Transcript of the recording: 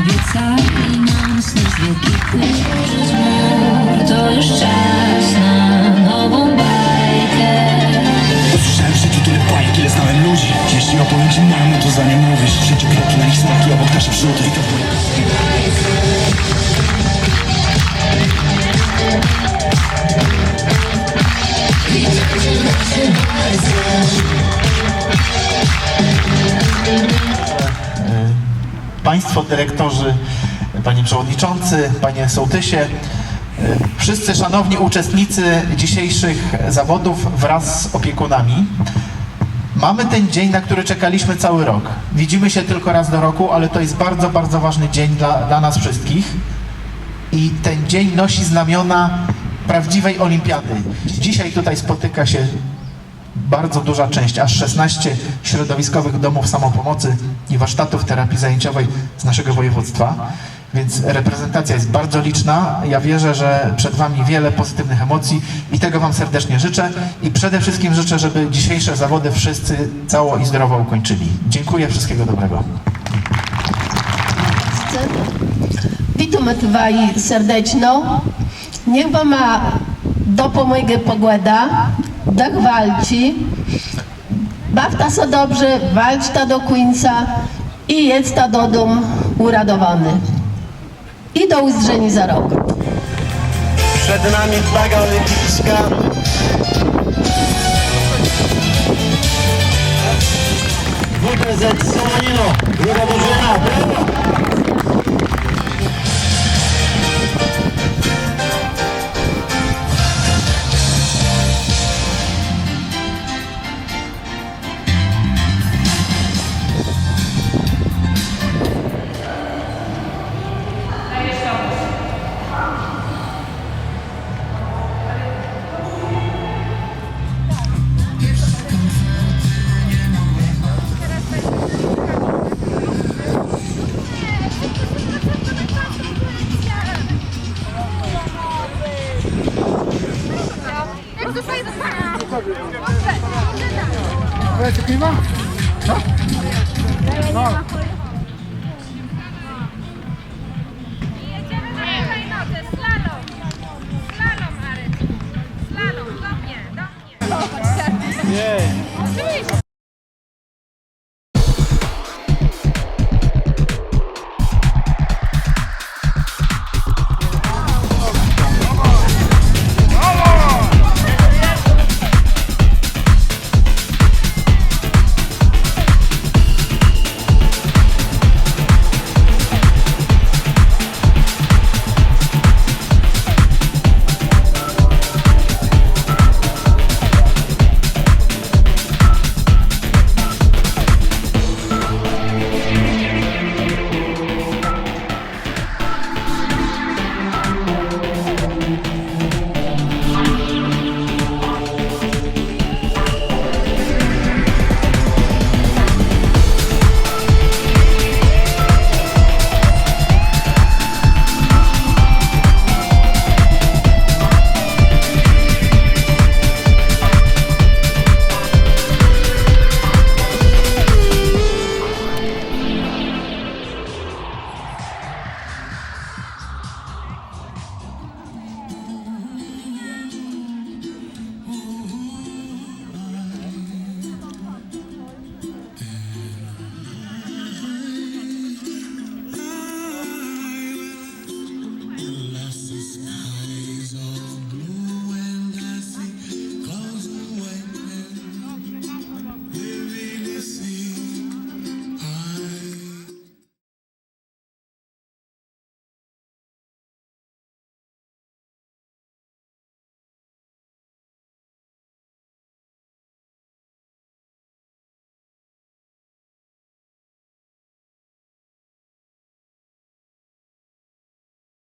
Obiecali nam znów wielki kurs Jeśli opowiem mam, no to mówisz życiu kroki na ich smaki, obok nasze twoje Państwo dyrektorzy, Panie Przewodniczący, Panie Sołtysie, wszyscy szanowni uczestnicy dzisiejszych zawodów wraz z opiekunami. Mamy ten dzień, na który czekaliśmy cały rok. Widzimy się tylko raz do roku, ale to jest bardzo, bardzo ważny dzień dla, dla nas wszystkich. I ten dzień nosi znamiona prawdziwej olimpiady. Dzisiaj tutaj spotyka się bardzo duża część, aż 16 środowiskowych domów samopomocy i warsztatów terapii zajęciowej z naszego województwa. Więc reprezentacja jest bardzo liczna. Ja wierzę, że przed Wami wiele pozytywnych emocji i tego Wam serdecznie życzę. I przede wszystkim życzę, żeby dzisiejsze zawody wszyscy cało i zdrowo ukończyli. Dziękuję, wszystkiego dobrego. Witamy Twaj serdeczno. Niech Wam dopomogę pogoda, dach walczy. Bawta so dobrze, walcz ta do końca i jedz ta do domu uradowany. I do uzdrzeni za rok. Przed nami flaga olimpijska. WPZ Somanino, druga drużyna, brawo! Jedziemy na slalom. Slalom. Slalom, do mnie, do mnie. Jej.